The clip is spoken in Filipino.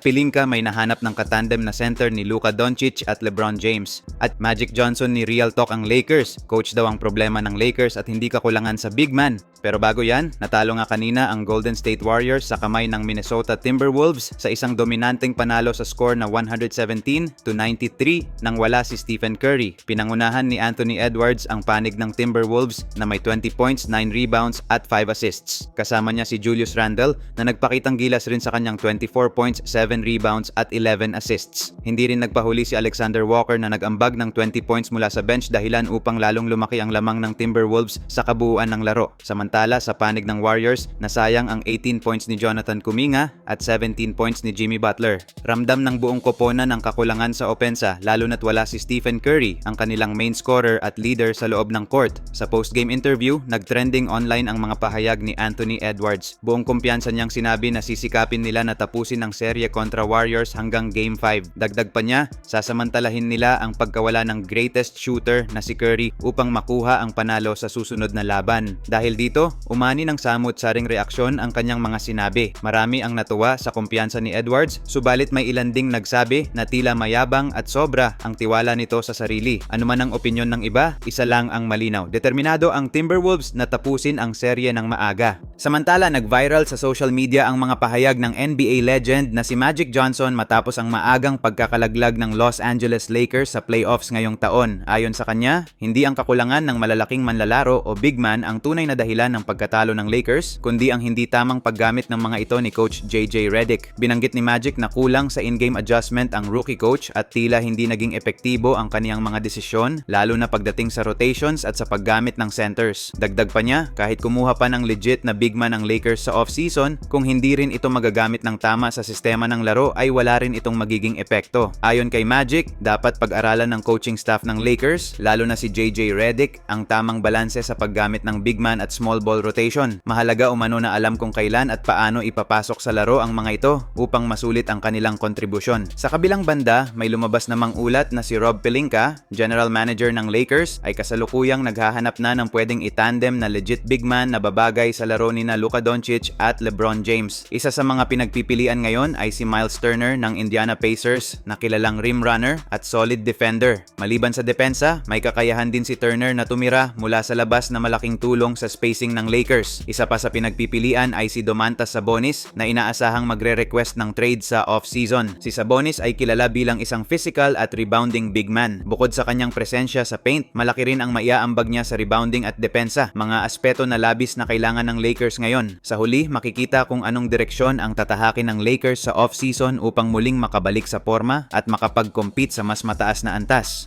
Pilinka may nahanap ng katandem na center ni Luka Doncic at LeBron James. At Magic Johnson ni Real Talk ang Lakers. Coach daw ang problema ng Lakers at hindi kakulangan sa big man. Pero bago yan, natalo nga kanina ang Golden State Warriors sa kamay ng Minnesota Timberwolves sa isang dominanteng panalo sa score na 117 to 93 nang wala si Stephen Curry. Pinangunahan ni Anthony Edwards ang panig ng Timberwolves na may 20 points, 9 rebounds at 5 assists. Kasama niya si Julius Randle na nagpakitang gilas rin sa kanyang 24 points, 7 rebounds at 11 assists. Hindi rin nagpahuli si Alexander Walker na nag-ambag ng 20 points mula sa bench dahilan upang lalong lumaki ang lamang ng Timberwolves sa kabuuan ng laro. Samantala sa panig ng Warriors, nasayang ang 18 points ni Jonathan Kuminga at 17 points ni Jimmy Butler. Ramdam ng buong koponan ang kakulangan sa opensa lalo na't wala si Stephen Curry, ang kanilang main scorer at leader sa loob ng court. Sa post-game interview, nag-trending online ang mga pahayag ni Anthony Edwards. Buong kumpiyansa niyang sinabi na sisikapin nila na tapusin ang serye kontra Warriors hanggang Game 5. Dagdag pa niya, sasamantalahin nila ang pagkawala ng greatest shooter na si Curry upang makuha ang panalo sa susunod na laban. Dahil dito, umani ng samot-saring reaksyon ang kanyang mga sinabi. Marami ang natuwa sa kumpiyansa ni Edwards, subalit may ilan ding nagsabi na tila mayabang at sobra ang tiwala nito sa sarili. Ano man ang opinyon ng iba, isa lang ang malinaw. Determinado ang Timberwolves na tapusin ang serye ng maaga. Samantala, nag-viral sa social media ang mga pahayag ng NBA legend na si Magic Johnson matapos ang maagang pagkakalaglag ng Los Angeles Lakers sa playoffs ngayong taon. Ayon sa kanya, hindi ang kakulangan ng malalaking manlalaro o big man ang tunay na dahilan ng pagkatalo ng Lakers, kundi ang hindi tamang paggamit ng mga ito ni Coach JJ Redick. Binanggit ni Magic na kulang sa in-game adjustment ang rookie coach at tila hindi naging epektibo ang kaniyang mga desisyon, lalo na pagdating sa rotations at sa paggamit ng centers. Dagdag pa niya, kahit kumuha pa ng legit na big man ang Lakers sa off-season, kung hindi rin ito magagamit ng tama sa sistema ng laro ay wala rin itong magiging epekto. Ayon kay Magic, dapat pag-aralan ng coaching staff ng Lakers, lalo na si JJ Redick, ang tamang balanse sa paggamit ng big man at small ball rotation. Mahalaga umano na alam kung kailan at paano ipapasok sa laro ang mga ito upang masulit ang kanilang kontribusyon. Sa kabilang banda, may lumabas namang ulat na si Rob Pelinka, general manager ng Lakers, ay kasalukuyang naghahanap na ng pwedeng itandem na legit big man na babagay sa laro ni na Luka Doncic at LeBron James. Isa sa mga pinagpipilian ngayon ay si Miles Turner ng Indiana Pacers na kilalang rim runner at solid defender. Maliban sa depensa, may kakayahan din si Turner na tumira mula sa labas na malaking tulong sa spacing ng Lakers. Isa pa sa pinagpipilian ay si Domantas Sabonis na inaasahang magre-request ng trade sa off-season. Si Sabonis ay kilala bilang isang physical at rebounding big man. Bukod sa kanyang presensya sa paint, malaki rin ang maiaambag niya sa rebounding at depensa, mga aspeto na labis na kailangan ng Lakers ngayon. Sa huli, makikita kung anong direksyon ang tatahakin ng Lakers sa off-season upang muling makabalik sa forma at makapag-compete sa mas mataas na antas.